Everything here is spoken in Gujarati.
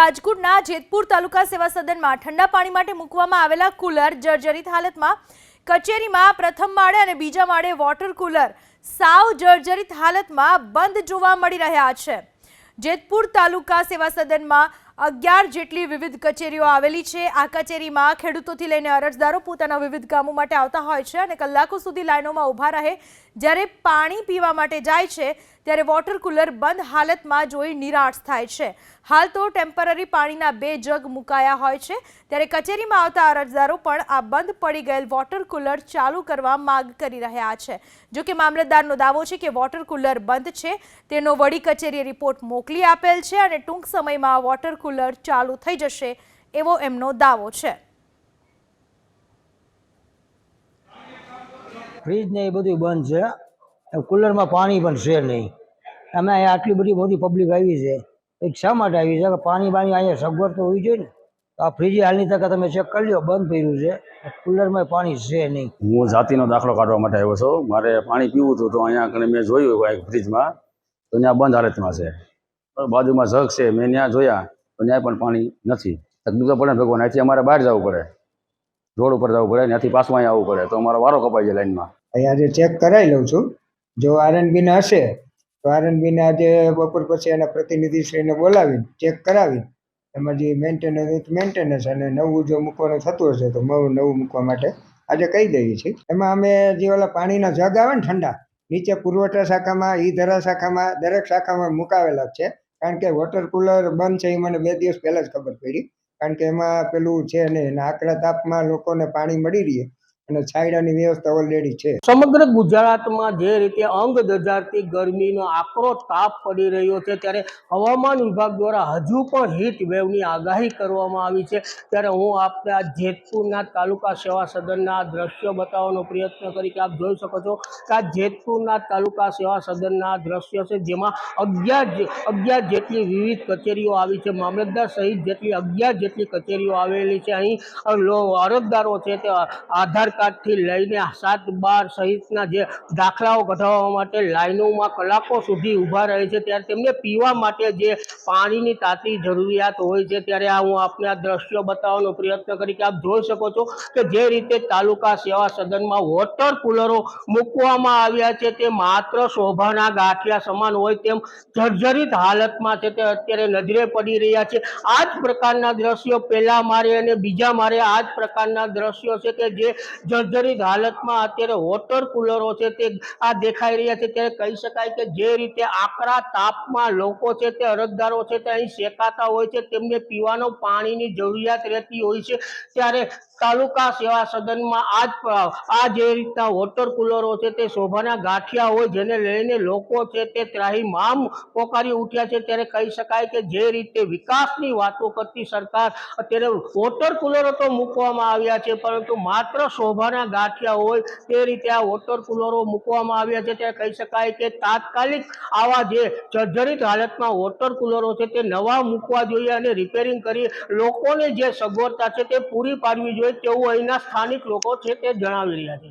રાજકોટના જેતપુર તાલુકા સેવા સદનમાં ઠંડા પાણી માટે મૂકવામાં આવેલા કુલર જર્જરિત હાલતમાં કચેરીમાં પ્રથમ માળે અને બીજા માળે વોટર કુલર સાવ જર્જરિત હાલતમાં બંધ જોવા મળી રહ્યા છે. જેતપુર તાલુકા સેવા સદનમાં અગિયાર જેટલી વિવિધ કચેરીઓ આવેલી છે. આ કચેરીમાં ખેડૂતોથી લઈને અરજદારો પોતાના વિવિધ કામો માટે આવતા હોય છે અને કલાકો સુધી લાઇનોમાં ઊભા રહે. જ્યારે પાણી પીવા માટે જાય છે, ત્યારે વોટર કુલર બંધ હાલતમાં જોઈ નિરાશ થાય છે. હાલ તો ટેમ્પરરી પાણીના બે જગ મુકાયા હોય છે. ત્યારે કચેરીમાં આવતા અરજદારો પણ આ બંધ પડી ગયેલ વોટર કુલર ચાલુ કરવા માગ કરી રહ્યા છે. જો કે મામલતદારનો દાવો છે કે વોટર કુલર બંધ છે. તેનો વડી કચેરીએ રિપોર્ટ મોકલી આપેલ છે અને ટૂંક સમયમાં વોટર કુલર ચાલુ થઈ જશે એવો એમનો દાવો છે. ફ્રીજ ને એ બધું બંધ છે. કુલરમાં પાણી પણ છે નહીં. અમે અહીંયા આટલી બધી મોટી પબ્લિક આવી છે. એક શા માટે આવી છે? કે પાણી બાણી અહીંયા સગવડ તો હોવી જોઈએ ને? તો આ ફ્રીજ હાલની તકે તમે ચેક કરી લ્યો બંધ કર્યું છે. કુલરમાં પાણી છે નહીં. હું જાતિનો દાખલો કાઢવા માટે આવ્યો છું. મારે પાણી પીવું હતું તો અહીંયા કને મેં જોયું એક ફ્રીજમાં તો ત્યાં બંધ હાલતમાં છે. બાજુમાં જગ છે. મેં ત્યાં જોયા. ત્યાં પણ પાણી નથી. તકલીફ તો પડે ભગવાન. અહીંથી અમારે બહાર જવું પડે. રોડ ઉપર જવું પડે ત્યાંથી પાછું અહીંયા આવવું પડે. તો અમારો વારો કપાઈ જાય લાઈનમાં. અહીંયા આજે ચેક કરાવી લઉં છું. જો આરએનબીના હશે, તો આરએનબીના આજે બપોર પછી એના પ્રતિનિધિશ્રીને બોલાવીને ચેક કરાવી એમાં જે મેન્ટેનન્સ મેન્ટેનન્સ અને નવું જો મૂકવાનું થતું હશે, તો નવું નવું મૂકવા માટે આજે કહી દઈએ છીએ. એમાં અમે જે ઓલા પાણીના જગ આવે ને ઠંડા, નીચે પુરવઠા શાખામાં, ઈ ધરા શાખામાં, દરેક શાખામાં મુકાવેલા છે. કારણ કે વોટર કુલર બંધ છે એ મને બે દિવસ પહેલાં જ ખબર પડી. કારણ કે એમાં પેલું છે નહીં એના આકરા તાપમાં લોકોને પાણી મળી રહે. અને છાંયડાની વ્યવસ્થા ઓલરેડી છે. સમગ્ર ગુજરાતમાં જે રીતે અંગ દજાડતી ગરમીનો આકરો તાપ પડી રહ્યો છે, ત્યારે હવામાન વિભાગ દ્વારા હજુ પણ હીટ વેવની આગાહી કરવામાં આવી છે. ત્યારે હું આપને આ જેતપુરના તાલુકા સેવા સદનના દ્રશ્યો બતાવવાનો પ્રયત્ન કરી કે આપ જોઈ શકો છો કે આ જેતપુરના તાલુકા સેવા સદનના દ્રશ્યો છે, જેમાં અગિયાર અગિયાર જેટલી વિવિધ કચેરીઓ આવી છે. મામલતદાર સહિત જેટલી અગિયાર જેટલી કચેરીઓ આવેલી છે. અહીં અરજદારો છે તે આધાર કાર્ડથી લઈને સાત બાર સહિતના જે દાખલાઓ કઢાવવા માટે લાઇનોમાં કલાકો સુધી ઊભા રહે છે, ત્યારે તેમને પીવા માટે જે પાણીની તાતી જરૂરિયાત હોય છે, ત્યારે આ હું આપને આ દ્રશ્યો બતાવવાનો પ્રયત્ન કરી કે આપ જોઈ શકો છો કે જે રીતે તાલુકા સેવા સદનમાં વોટર કુલરો મૂકવામાં આવ્યા છે, તે માત્ર શોભાના ગાંઠિયા સમાન હોય તેમ જર્જરિત હાલતમાં છે, તે અત્યારે નજરે પડી રહ્યા છે. આ જ પ્રકારના દ્રશ્યો પહેલા મારે અને બીજા મારે આ જ પ્રકારના દ્રશ્યો છે કે જે જર્જરિત હાલતમાં અત્યારે વોટર કુલરો છે તે આ દેખાઈ રહ્યા છે. ત્યારે કહી શકાય કે જે રીતે આકરા તાપમાં લોકો છે તે અરજદારો છે તે અહીં શેકાતા હોય છે. તેમને પીવાનો પાણીની જરૂરિયાત રહેતી હોય છે. ત્યારે તાલુકા સેવા સદનમાં આજ આ જે રીતના વોટર કુલરો છે તે શોભાના ગાંઠિયા હોય જેને લઈને લોકો છે તે ત્રાહીમામ પોકારી ઉઠ્યા છે. ત્યારે કહી શકાય કે જે રીતે વિકાસની વાતો કરતી સરકાર, અત્યારે વોટર કુલરો તો મૂકવામાં આવ્યા છે, પરંતુ માત્ર શોભાના ગાંઠિયા હોય તે રીતે આ વોટર કુલરો મૂકવામાં આવ્યા છે. ત્યારે કહી શકાય કે તાત્કાલિક આવા જે જર્જરિત હાલતમાં વોટર કુલરો છે તે નવા મૂકવા જોઈએ અને રિપેરિંગ કરી લોકોને જે સગવડતા છે તે પૂરી પાડવી જોઈએ. તેવું અહીંના સ્થાનિક લોકો છે તે જણાવી રહ્યા છે.